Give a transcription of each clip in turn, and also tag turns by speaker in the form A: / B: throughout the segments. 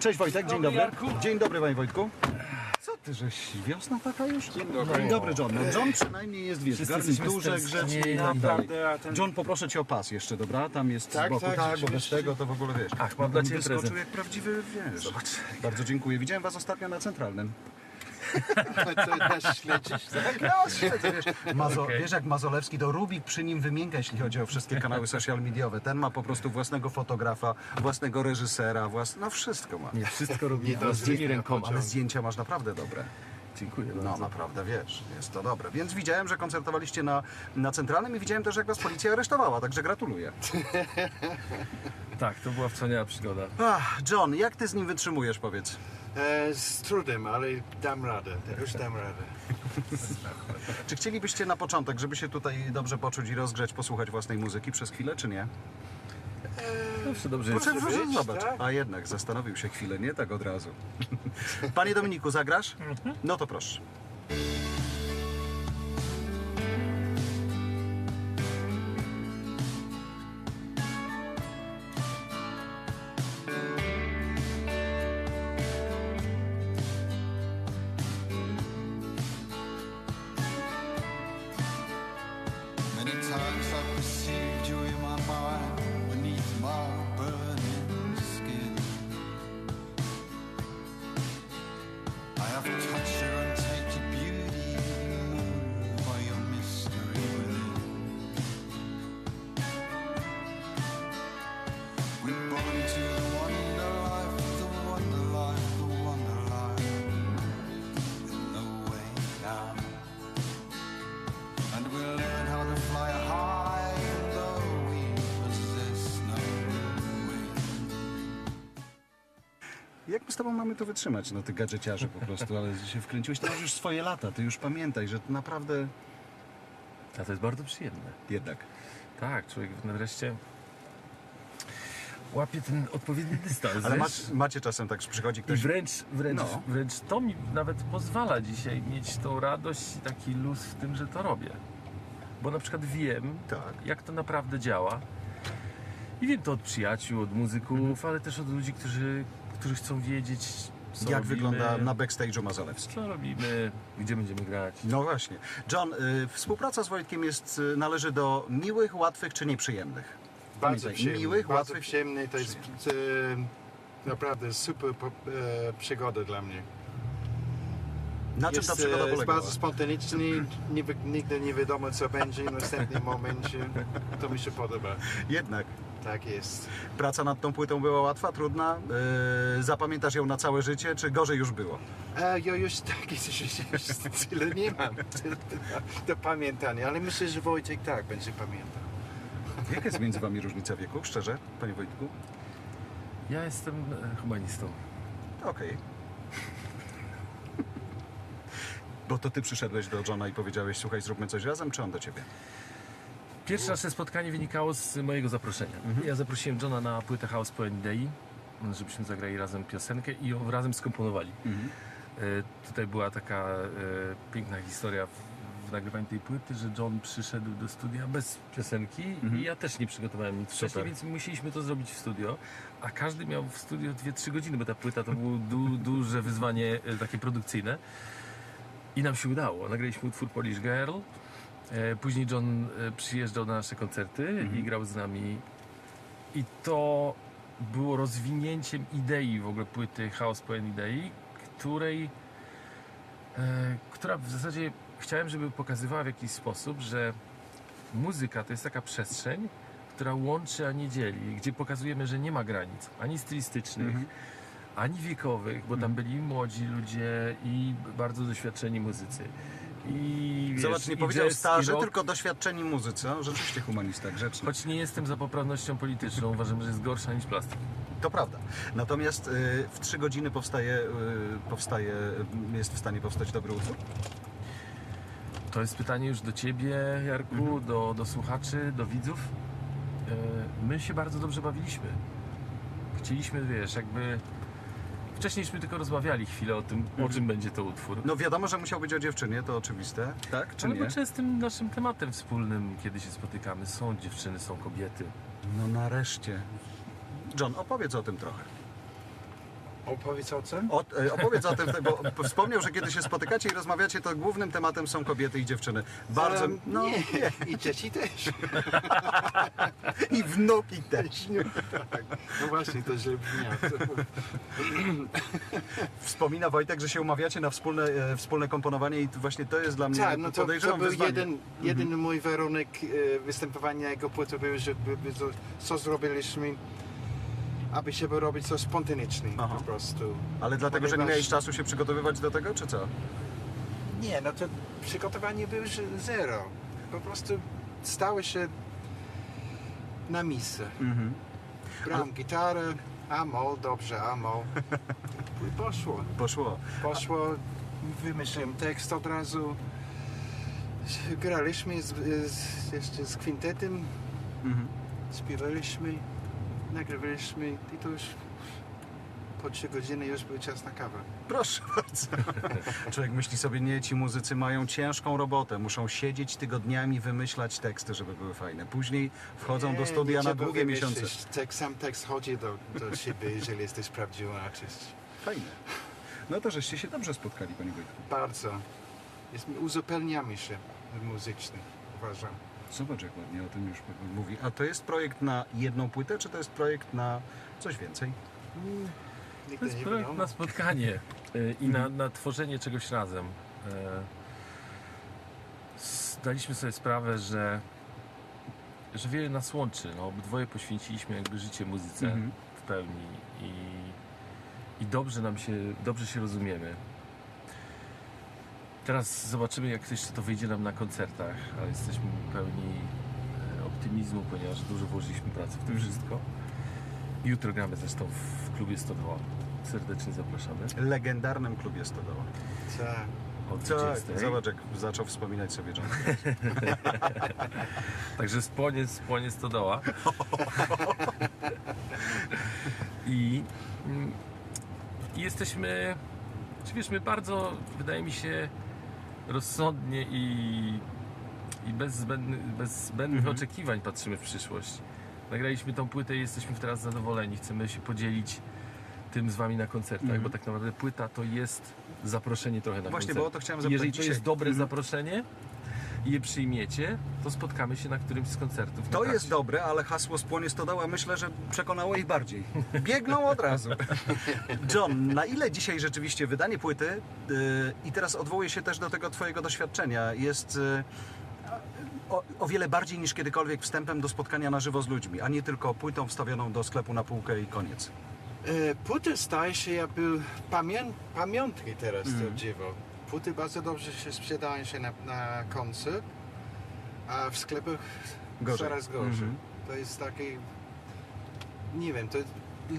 A: Cześć Wojtek, dzień
B: Dobry.
A: Dzień dobry Panie Wojtku. Co ty, żeś wiosna taka już? Dzień
B: dobry.
A: Dzień dobry John. No, John przynajmniej jest, wiesz, garniturze,
B: jesteśmy
A: grzecznie i tak dalej.
B: naprawdę, a ten-
A: John, poproszę Cię o pas jeszcze, dobra? Tam jest
C: Tak,
A: z boku.
C: tak,
A: tak bo bez
C: rzeczywiście.
A: tego to w ogóle wiesz.
B: Ach, mam dla Ciebie
A: wyskoczył
B: prezent.
A: jak prawdziwy, wiesz. Zobacz. Bardzo dziękuję. Widziałem Was ostatnio na Centralnym.
C: To śledzisz, tak?
A: No, śledzę, wiesz. Mazo,
B: Okej.
A: wiesz jak Mazolewski, to Rubik przy nim wymięka, jeśli chodzi o wszystkie kanały social mediowe. Ten ma po prostu własnego fotografa, własnego reżysera, włas... no wszystko ma.
B: Nie, wszystko robi
C: Nie do
B: własnymi rękoma.
A: Ale zdjęcia masz naprawdę dobre.
B: Dziękuję
A: No
B: bardzo.
A: naprawdę, wiesz, jest to dobre. Więc widziałem, że koncertowaliście na, na Centralnym i widziałem też, jak was policja aresztowała, także gratuluję.
B: Tak, to była wspaniała przygoda.
A: Ach, John, jak ty z nim wytrzymujesz, powiedz?
C: E, z trudem, ale dam radę. Już dam radę.
A: Czy chcielibyście na początek, żeby się tutaj dobrze poczuć i rozgrzeć, posłuchać własnej muzyki przez chwilę, czy nie?
B: Zawsze dobrze jest.
A: Proszę, proszę,
C: być,
A: zobacz.
C: tak?
A: A jednak, zastanowił się chwilę, nie tak od razu. Panie Dominiku, zagrasz? No to proszę. Jak my z tobą mamy to wytrzymać, no ty gadżeciarze po prostu, ale się wkręciłeś, to masz już swoje lata, ty już pamiętaj, że to naprawdę
B: A to jest bardzo przyjemne.
A: jednak.
B: Tak, człowiek wreszcie łapie ten odpowiedni dystans.
A: Ale
B: wiesz?
A: macie, czasem tak, że przychodzi
B: I
A: ktoś...
B: wręcz, wręcz,
A: No.
B: wręcz to mi nawet pozwala dzisiaj mieć tą radość i taki luz w tym, że to robię. Bo na przykład wiem,
A: Tak.
B: jak to naprawdę działa. I wiem to od przyjaciół, od muzyków, ale też od ludzi, którzy, którzy chcą wiedzieć, co
A: Jak
B: robimy,
A: wygląda na backstage'u Mazolewski?
B: co robimy, gdzie będziemy grać.
A: No właśnie. John, y, współpraca z Wojtkiem jest, y, należy do miłych, łatwych czy nieprzyjemnych?
C: Bardzo
A: Pamiętaj,
C: przyjemny.
A: miłych,
C: bardzo
A: łatwych...
C: przyjemny. To jest e, naprawdę super po- e, przygoda dla mnie.
A: Na czym
C: jest,
A: ta przygoda
C: e, jest
A: polegała?
C: bardzo spontaniczny, nie, wi- nigdy nie wiadomo co będzie w następnym momencie. To mi się podoba.
A: Jednak.
C: Tak jest.
A: Praca nad tą płytą była łatwa, trudna? Y, zapamiętasz ją na całe życie, czy gorzej już było?
C: E, ja już tak, już, już, już tyle nie mam do, do pamiętania, ale myślę, że Wojciech tak będzie pamiętał.
A: Jaka jest między wami różnica wieku, szczerze, panie Wojtku?
B: Ja jestem e, humanistą.
A: Okej. Bo to ty przyszedłeś do Johna i powiedziałeś, słuchaj, zróbmy coś razem, czy on do ciebie?
B: Pierwsze nasze spotkanie wynikało z mojego zaproszenia.
A: Mhm.
B: Ja zaprosiłem Johna na płytę House Point Day, żebyśmy zagrali razem piosenkę i ją razem skomponowali.
A: Mhm.
B: E, Tutaj była taka e, piękna historia w, w nagrywaniu tej płyty, że John przyszedł do studia bez piosenki i ja też nie przygotowałem nic wcześniej, więc musieliśmy to zrobić w studio, a każdy miał w studio 2-3 godziny, bo ta płyta to było du, duże wyzwanie e, takie produkcyjne. I nam się udało. Nagraliśmy utwór Polish Girl. E, Później John e, przyjeżdżał na nasze koncerty i grał z nami. I to było rozwinięciem idei w ogóle płyty House Poem Idei, której, e, która w zasadzie chciałem, żeby pokazywała w jakiś sposób, że muzyka to jest taka przestrzeń, która łączy, a nie dzieli, gdzie pokazujemy, że nie ma granic, ani stylistycznych, ani wiekowych, bo tam byli młodzi ludzie i bardzo doświadczeni muzycy. I, wiesz,
A: Zobacz, nie
B: i
A: powiedział
B: jazz, i
A: starzy,
B: rock.
A: tylko doświadczeni muzycy. No, rzeczywiście humanista, grzeczny.
B: Choć nie jestem za poprawnością polityczną, uważam, że jest gorsza niż plastik.
A: To prawda. Natomiast y, w trzy godziny powstaje, y, powstaje, y, jest w stanie powstać dobry utwór?
B: To jest pytanie już do Ciebie, Jarku,
A: Mhm.
B: do, do słuchaczy, do widzów. E, My się bardzo dobrze bawiliśmy. Chcieliśmy, wiesz, jakby... Wcześniejśmy tylko rozmawiali chwilę o tym, o czym będzie to utwór.
A: No wiadomo, że musiał być o dziewczynie, to oczywiste. Tak, czy
B: Ale
A: nie?
B: bo częstym naszym tematem wspólnym, kiedy się spotykamy, są dziewczyny, są kobiety.
A: No nareszcie. John, opowiedz o tym trochę.
C: Opowiedz o tym.
A: O, e, opowiedz o tym, bo wspomniał, że kiedy się spotykacie i rozmawiacie, to głównym tematem są kobiety i dziewczyny. Bardzo.
C: Em,
A: No,
C: nie. I dzieci też.
A: I wnuki też.
C: tak. No właśnie, to źle brzmiało.
A: Wspomina Wojtek, że się umawiacie na wspólne, e, wspólne komponowanie i właśnie to jest dla mnie
C: Tak, no to, to był
A: wyzwanie.
C: jeden, jeden mój warunek e, występowania jego płyty był, żeby to, co zrobiliśmy, aby się robić coś spontanicznie
A: Aha.
C: po prostu.
A: Ale dlatego, że nie
C: Ponieważ-
A: miałeś czasu się przygotowywać do tego, czy co?
C: Nie, no to przygotowanie było zero. Po prostu stało się na misę.
A: Mhm.
C: Gram gitarę, a mol, dobrze, a mol. I poszło.
A: Poszło.
C: Poszło, wymyśliłem tekst od razu. Graliśmy z, z, jeszcze z kwintetem,
A: Mhm.
C: śpiewaliśmy, nagrywaliśmy i to już po trzy godziny już był czas na kawę.
A: Proszę bardzo. Człowiek myśli sobie, nie, ci muzycy mają ciężką robotę, muszą siedzieć tygodniami, wymyślać teksty, żeby były fajne. Później wchodzą do
C: Nie,
A: studia
C: nie
A: na długie miesiące.
C: Tekst, sam tekst chodzi do, do siebie, jeżeli jesteś prawdziwy artyst.
A: Fajne. No to żeście się dobrze spotkali, panie Wojtku.
C: Bardzo. Jest, uzupełniamy się muzycznie, uważam.
A: Zobacz, jak ładnie o tym już mówi. A to jest projekt na jedną płytę, czy to jest projekt na coś więcej?
B: To
C: Nigdy
B: jest
C: nie
B: projekt
C: wiadomo.
B: na spotkanie y, i na, na tworzenie czegoś razem. E, Zdaliśmy sobie sprawę, że, że wiele nas łączy. No, obydwoje poświęciliśmy jakby życie muzyce
A: Mhm.
B: w pełni i, i dobrze nam się, dobrze się rozumiemy. Teraz zobaczymy, jak jeszcze to wyjdzie nam na koncertach, ale jesteśmy pełni e, optymizmu, ponieważ dużo włożyliśmy pracy w to
A: Mhm.
B: wszystko. Jutro gramy zresztą w klubie Stodoła. Serdecznie zapraszamy.
A: Legendarnym klubie Stodoła.
C: Tak.
B: O
A: Tak,
B: 20.
A: zobacz, jak zaczął wspominać sobie John.
B: Także spłonie, spłonie Stodoła. I, mm, I jesteśmy, czy wiesz, my bardzo, wydaje mi się, rozsądnie i, i bez, zbędny, bez zbędnych
A: Mhm.
B: oczekiwań patrzymy w przyszłość. Nagraliśmy tą płytę i jesteśmy teraz zadowoleni. Chcemy się podzielić tym z wami na koncertach,
A: Mhm.
B: bo tak naprawdę płyta to jest zaproszenie trochę na
A: Właśnie,
B: koncert.
A: bo o to chciałem zapytać
B: Jeżeli to
A: dzisiaj.
B: jest dobre
A: Mhm.
B: zaproszenie i je przyjmiecie, to spotkamy się na którymś z koncertów.
A: To jest dobre, ale hasło Spłonie Stodoła myślę, że przekonało ich bardziej. Biegną od razu. John, na ile dzisiaj rzeczywiście wydanie płyty yy, i teraz odwołuję się też do tego twojego doświadczenia, jest yy, o, o wiele bardziej niż kiedykolwiek wstępem do spotkania na żywo z ludźmi, a nie tylko płytą wstawioną do sklepu na półkę i koniec.
C: E, Płyty staje się jakby pamię- pamiątki teraz
A: Mhm.
C: to dzieło. Płyty bardzo dobrze się sprzedają się na, na koncert, a w sklepach
A: Gorzej.
C: coraz gorzej.
A: Mhm.
C: To jest taki... Nie wiem, to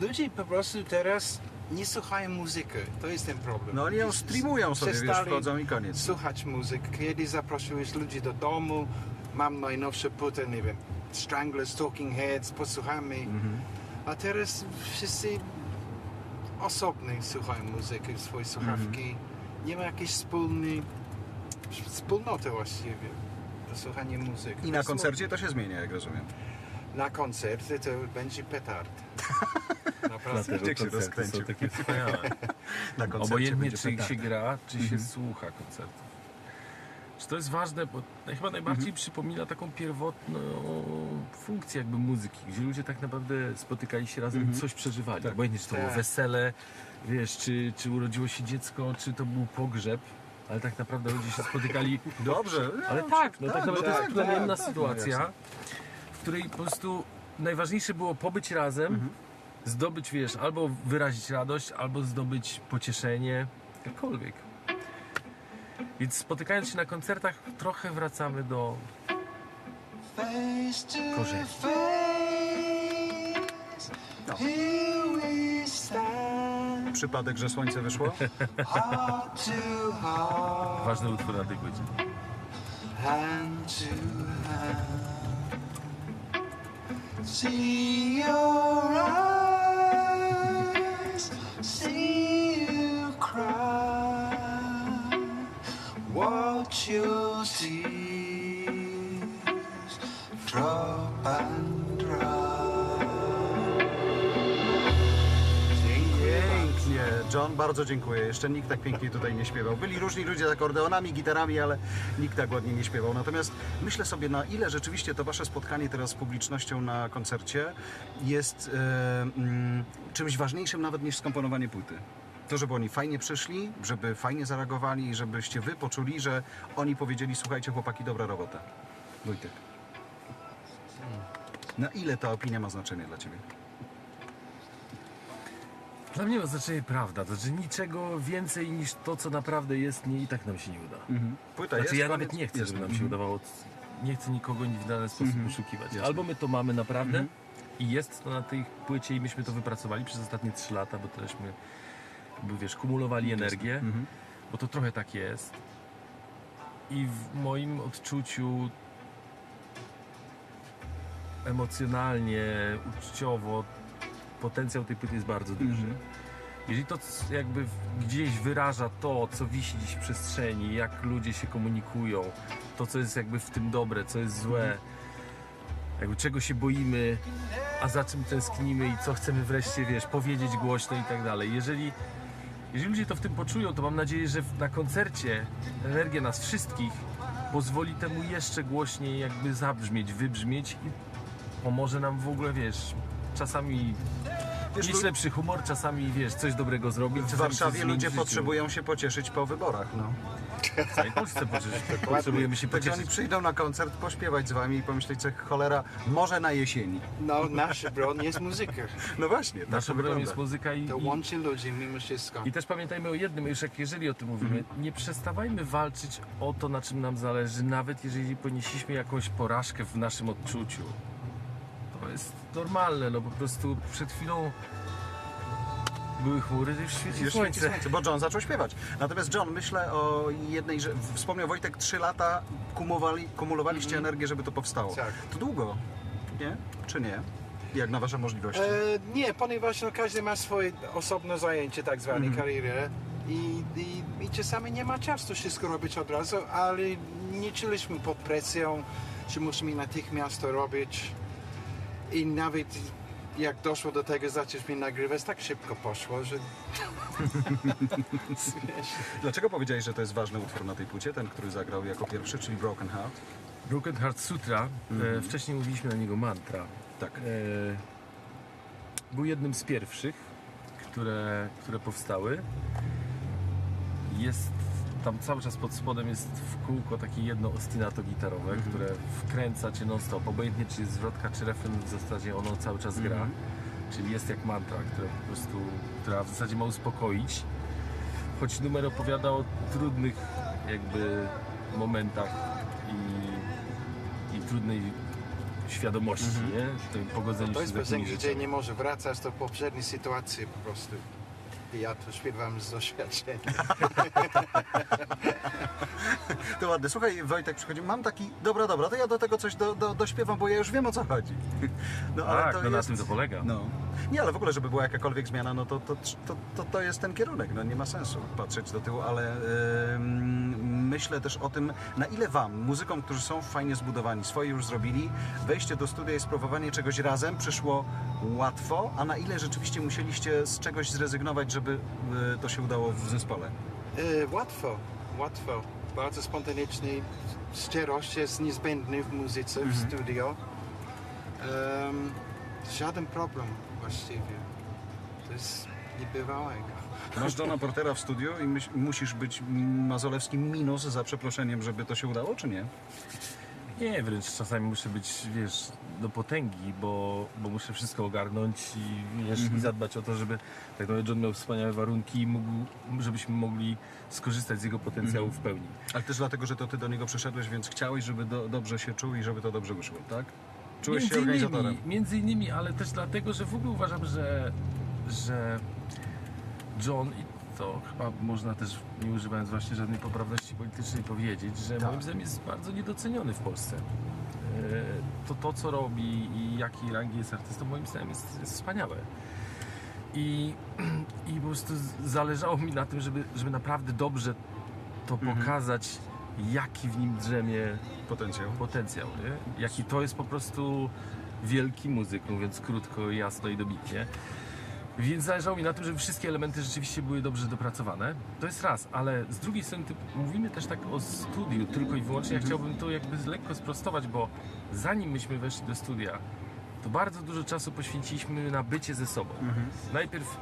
C: ludzie po prostu teraz nie słuchają muzyki. To jest ten problem.
A: No oni ją streamują sobie, wiesz, wchodzą i koniec.
C: słuchać muzyki. Kiedyś zaprosiłeś ludzi do domu, mam najnowsze płyty, nie wiem, Stranglers, Talking Heads, posłuchamy.
A: Mhm.
C: A teraz wszyscy osobno słuchają muzyki, swoje słuchawki. Nie ma jakiejś wspólnej wspólnoty właściwie do słuchania muzyki.
A: I na koncercie to się zmienia, jak rozumiem.
C: Na koncercie to będzie petard. Naprawdę.
B: Dlatego
A: Jak się
B: koncerty
A: rozkręcił.
B: takie wspaniałe.
A: Na koncercie
B: Obojętnie czy
A: petarda.
B: się gra, czy się
A: Mhm.
B: słucha koncertów. Czy to jest ważne, bo chyba najbardziej
A: Mhm.
B: przypomina taką pierwotną funkcję jakby muzyki, gdzie ludzie tak naprawdę spotykali się razem
A: Mhm.
B: i coś przeżywali.
A: Tak.
B: Obojętnie czy to było
C: Tak.
B: wesele, wiesz, czy, czy urodziło się dziecko, czy to był pogrzeb, ale tak naprawdę ludzie się spotykali
A: Dobrze.
B: Ale tak, no
A: tak,
B: tak naprawdę
A: no
B: to
A: tak,
B: jest plemienna
A: tak,
B: sytuacja,
A: no
B: w której po prostu najważniejsze było pobyć razem,
A: Mhm.
B: zdobyć, wiesz, albo wyrazić radość, albo zdobyć pocieszenie, jakkolwiek. Więc spotykając się na koncertach, trochę wracamy do korzeni.
A: No. Przypadek, że słońce wyszło?
B: Ważny utwór na tej płycie.
D: hand to hand. See your
A: John, bardzo dziękuję. Jeszcze nikt tak pięknie tutaj nie śpiewał. Byli różni ludzie z akordeonami, gitarami, ale nikt tak ładnie nie śpiewał. Natomiast myślę sobie, na ile rzeczywiście to wasze spotkanie teraz z publicznością na koncercie jest e, mm, czymś ważniejszym nawet niż skomponowanie płyty. To, żeby oni fajnie przyszli, żeby fajnie zareagowali i żebyście wy poczuli, że oni powiedzieli, słuchajcie chłopaki, dobra robota. Wojtek. Na ile ta opinia ma znaczenie dla ciebie?
B: Dla mnie ma znaczenie prawda, to znaczy niczego więcej niż to, co naprawdę jest, nie i tak nam się nie uda.
A: Płyta
B: Znaczy
A: jest,
B: ja nawet nie chcę,
A: Jest.
B: żeby nam się
A: Mhm.
B: udawało. Nie chcę nikogo w dany sposób poszukiwać.
A: Jasne.
B: Albo my to mamy naprawdę
A: Mhm.
B: i jest to na tej płycie i myśmy to wypracowali przez ostatnie 3 lata, bo tośmy wiesz, kumulowali energię,
A: Mhm.
B: bo to trochę tak jest. I w moim odczuciu emocjonalnie, uczuciowo potencjał tej płyty jest bardzo duży.
A: Mhm.
B: Jeżeli to jakby gdzieś wyraża to, co wisi dziś w przestrzeni, jak ludzie się komunikują, to, co jest jakby w tym dobre, co jest złe, jakby czego się boimy, a za czym tęsknimy i co chcemy wreszcie, wiesz, powiedzieć głośno i tak dalej. Jeżeli, jeżeli ludzie to w tym poczują, to mam nadzieję, że na koncercie energia nas wszystkich pozwoli temu jeszcze głośniej jakby zabrzmieć, wybrzmieć i pomoże nam w ogóle, wiesz, czasami
A: Wiesz,
B: mieć lepszy humor, czasami wiesz, coś dobrego zrobić.
A: W
B: czasami coś
A: Warszawie
B: zmienić
A: ludzie
B: w życiu.
A: potrzebują się pocieszyć po wyborach. No.
B: W całej Polsce pocieszyć. Potrzebujemy się
A: Także oni
B: pocieszyć.
A: przyjdą na koncert, pośpiewać z wami i pomyśleć sobie, cholera, może na jesieni.
C: No, nasz broń jest muzyka.
A: No właśnie, tak
B: Nasza
A: to
B: broń
A: wygląda.
B: jest muzyka i,
C: To
B: i,
C: łączy ludzi mimo wszystko.
B: i też pamiętajmy o jednym, już jak jeżeli o tym mówimy,
A: Mhm.
B: nie przestawajmy walczyć o to, na czym nam zależy, nawet jeżeli ponieśliśmy jakąś porażkę w naszym odczuciu. To jest normalne, no po prostu przed chwilą były chmury, to już świeci
A: Już
B: słońce.
A: słońce, bo John zaczął śpiewać. Natomiast John, myślę o jednej, że wspomniał Wojtek, trzy lata kumulowali, kumulowaliście energię, żeby to powstało.
C: Tak.
A: To długo, nie? Czy nie? Jak na wasze możliwości?
C: E, nie, ponieważ no, każdy ma swoje osobne zajęcie, tak zwane
A: Mhm.
C: karierę i, i, i czasami nie ma czasu wszystko robić od razu, ale nie czuliśmy pod presją, że musimy natychmiast to robić i nawet jak doszło do tego, zaczęliśmy nagrywać, tak szybko poszło, że...
A: Dlaczego powiedziałeś, że to jest ważny utwór na tej płycie, ten, który zagrał jako pierwszy, czyli Broken Heart?
B: Broken Heart Sutra, e, wcześniej mówiliśmy na niego mantra.
A: Tak.
B: E, był jednym z pierwszych, które, które powstały. Jest tam cały czas pod spodem jest w kółko takie jedno ostinato gitarowe, które wkręca cię non stop. Obojętnie czy jest zwrotka, czy refren, w zasadzie ono cały czas gra.
A: Mhm.
B: Czyli jest jak mantra, która po prostu, która w zasadzie ma uspokoić. Choć numer opowiada o trudnych jakby momentach i, i trudnej świadomości, nie? Tym pogodzeniu
C: To
B: się
C: jest
B: z
C: piosenka, gdzie nie może wracać do poprzedniej sytuacji po prostu. Ja to śpiewam z doświadczenia.
A: To ładne. Słuchaj, Wojtek przychodzi, mam taki, dobra, dobra, to ja do tego coś do, do, dośpiewam, bo ja już wiem o co chodzi. No,
B: Tak, no na tym to polega.
A: No. Nie, ale w ogóle, żeby była jakakolwiek zmiana, no to, to, to, to, to jest ten kierunek. No nie ma sensu patrzeć do tyłu, ale ym, myślę też o tym, na ile wam, muzykom, którzy są fajnie zbudowani, swoje już zrobili, wejście do studia i spróbowanie czegoś razem przyszło łatwo, a na ile rzeczywiście musieliście z czegoś zrezygnować, żeby y, to się udało w zespole?
C: E, łatwo, łatwo. Bardzo spontaniczny. Szczerość jest niezbędny w muzyce, w studio. Em, żaden problem właściwie. To jest niebywałego.
A: Masz Johna Portera w studiu i myśl, musisz być mazolewski minus za przeproszeniem, żeby to się udało, czy nie?
B: Nie, wręcz czasami muszę być, wiesz, do potęgi, bo, bo muszę wszystko ogarnąć i, wiesz, i zadbać o to, żeby tak naprawdę John miał wspaniałe warunki i mógł, żebyśmy mogli skorzystać z jego potencjału w pełni.
A: Ale też dlatego, że to ty do niego przyszedłeś, więc chciałeś, żeby do, dobrze się czuł i żeby to dobrze wyszło, tak? Czułeś się organizatorem.
B: innymi, między innymi, ale też dlatego, że w ogóle uważam, że, że John i to chyba można też, nie używając właśnie żadnej poprawności politycznej powiedzieć, że
A: Tak.
B: moim zdaniem jest bardzo niedoceniony w Polsce. E, To to, co robi i jakiej rangi jest artystą, moim zdaniem jest, jest wspaniałe. I, I po prostu zależało mi na tym, żeby, żeby naprawdę dobrze to
A: Mhm.
B: pokazać, jaki w nim drzemie
A: Potencjał.
B: potencjał, nie? Jaki to jest po prostu wielki muzyk, mówiąc krótko, jasno i dobitnie. Więc zależało mi na tym, żeby wszystkie elementy rzeczywiście były dobrze dopracowane. To jest raz, ale z drugiej strony mówimy też tak o studiu tylko i wyłącznie. Ja chciałbym to jakby lekko sprostować, bo zanim myśmy weszli do studia, to bardzo dużo czasu poświęciliśmy na bycie ze sobą. Najpierw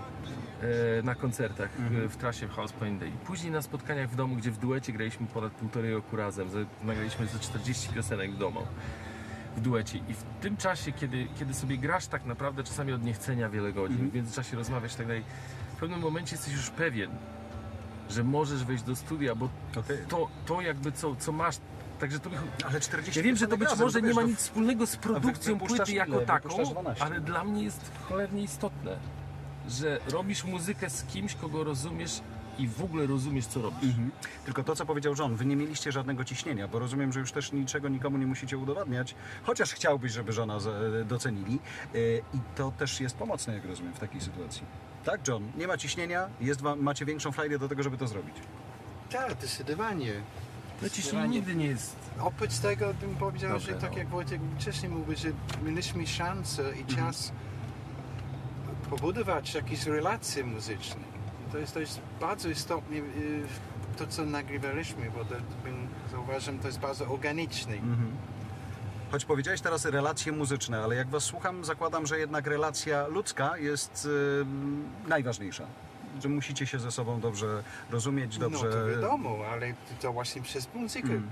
B: e, na koncertach e, w trasie w House Point Day, później na spotkaniach w domu, gdzie w duecie graliśmy ponad półtorej roku razem. Ze- Nagraliśmy ze 40 piosenek w domu w duecie i w tym czasie, kiedy, kiedy sobie grasz tak naprawdę czasami od niechcenia wiele godzin, w międzyczasie rozmawiasz i tak dalej, w pewnym momencie jesteś już pewien, że możesz wejść do studia, bo
A: Okej.
B: to, to jakby co, co masz, także to mi
A: Ale 40
B: ja wiem, że to być może nie ma nic wspólnego z produkcją płyty jako
A: ile?
B: taką,
A: Wypuszczasz 12.
B: ale dla mnie jest cholernie istotne, że robisz muzykę z kimś, kogo rozumiesz i w ogóle rozumiesz, co robisz.
A: Mhm. Tylko to, co powiedział John, wy nie mieliście żadnego ciśnienia, bo rozumiem, że już też niczego nikomu nie musicie udowadniać, chociaż chciałbyś, żeby żona docenili. Yy, I to też jest pomocne, jak rozumiem, w takiej sytuacji. Tak, John? Nie ma ciśnienia, jest wam, macie większą frajdę do tego, żeby to zrobić.
C: Tak, zdecydowanie.
B: No ciśnienie nigdy nie jest...
C: Oprócz tego bym powiedział,
B: Dobre,
C: że tak
B: no.
C: jak Wojtek wcześniej mówił, że mieliśmy szansę i czas pobudować jakieś relacje muzyczne. To jest, to jest bardzo istotne y, to, co nagrywaliśmy, bo to, zauważam, to jest bardzo organiczne.
A: Choć powiedziałeś teraz relacje muzyczne, ale jak was słucham, zakładam, że jednak relacja ludzka jest yy, najważniejsza. Że musicie się ze sobą dobrze rozumieć, dobrze...
C: No to wiadomo, ale to właśnie przez muzykę
A: Mm.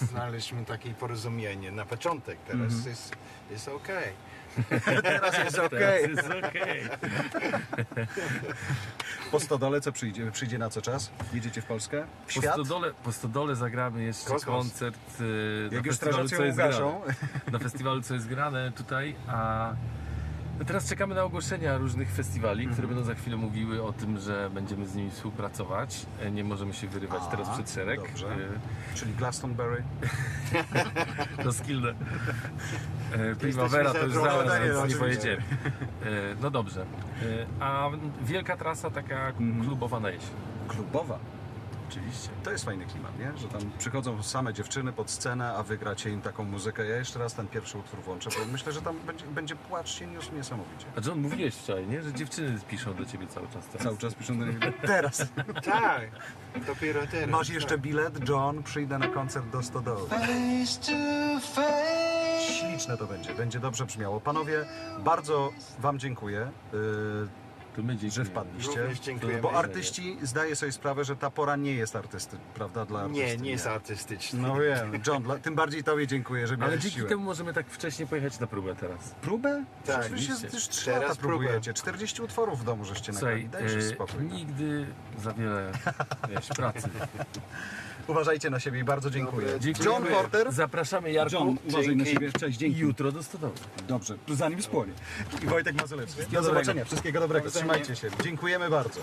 C: y, znaleźliśmy takie porozumienie na początek. Teraz
A: Mhm.
C: jest, jest okej.
A: Teraz jest okej.
B: Teraz jest okej.
A: Po Stodole co przyjdzie? Przyjdzie na co czas? Jedziecie w Polskę? W
B: Po
A: świat?
B: stodole, po stodole zagramy jeszcze
C: Kosmos.
B: koncert y, na
A: Jak już
B: festiwalu,
A: strażacy
B: co jest
A: ugaszą.
B: grane. Na festiwalu, co jest grane tutaj, a no teraz czekamy na ogłoszenia różnych festiwali, które będą za chwilę mówiły o tym, że będziemy z nimi współpracować. E, Nie możemy się wyrywać
A: A,
B: teraz przed szereg.
A: dobrze.
B: E,
A: Czyli Glastonbury.
B: To skillne. E, Primavera to już
C: za
B: zaraz,
A: drogo,
B: więc nie pojedziemy. E, No dobrze. E, A wielka trasa taka klubowa na jesień.
A: Klubowa.
B: Oczywiście.
A: To jest fajny klimat, nie? Że tam przychodzą same dziewczyny pod scenę, a wy gracie im taką muzykę. Ja jeszcze raz ten pierwszy utwór włączę, bo myślę, że tam będzie, będzie płacz się niósł niesamowicie.
B: A John, mówiłeś wczoraj, nie? Że dziewczyny piszą do ciebie cały czas. Teraz.
A: Cały czas piszą do niego. Teraz.
C: Tak, dopiero teraz.
A: Masz jeszcze
C: tak.
A: bilet, John, przyjdę na koncert do Stodoły.
D: Face to face.
A: Śliczne to będzie, będzie dobrze brzmiało. Panowie, bardzo wam dziękuję, yy,
B: To my dziękujemy.
A: że wpadliście.
C: Również dziękujemy.
A: Bo artyści zdaje sobie sprawę, że ta pora nie jest artysty, prawda? Dla artysty.
C: Nie, nie jest artystyczny.
A: No wiem, John, dla, tym bardziej tobie dziękuję, że
B: Ale
A: miałeś
B: dzięki
A: siłę.
B: temu możemy tak wcześnie pojechać na próbę teraz.
A: Próbę?
C: Tak,
A: Przecież już,
B: oczywiście.
A: już 3
C: Teraz
A: lata
C: próbę.
A: próbujecie. 40 utworów w domu żeście nagrali. Dajcie
B: e,
A: spokój.
B: nigdy za wiele wiesz, pracy.
A: Uważajcie na siebie i bardzo dziękuję.
B: Dziękujemy.
A: John Porter.
B: Zapraszamy Jarku
A: John, uważaj na
C: Dzięki.
A: siebie. Cześć,
B: i
A: dzięki.
B: jutro do stodoły.
A: Dobrze, zanim spłonie. I Wojtek Mazolewski. Do zobaczenia. Wszystkiego dobrego. Trzymajcie się. Dziękujemy bardzo.